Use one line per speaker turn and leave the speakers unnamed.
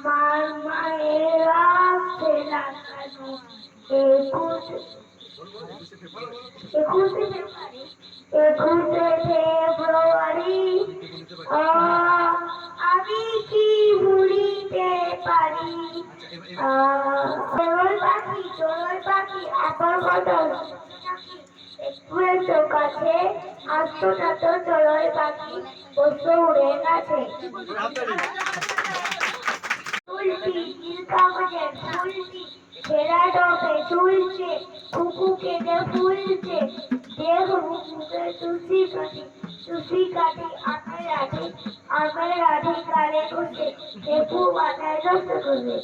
আমার মায়েরা একুশ একুশে ফেব্রুয়ারি আমি কি ভুলিতে পারি আহ, পাখি চড়ুই পাখি এখন কত একটু কাছে আসতো না চড়ুই পাখি বসে উড়ে গেছে कमल फूल सी घेराडो पे झूल से कुकू के दे फूल से देख मुझे तुलसी प्रति तुलसी काटी आकर राधे आकर राधे काले कुर्ते देखू बातें रस कुर्ते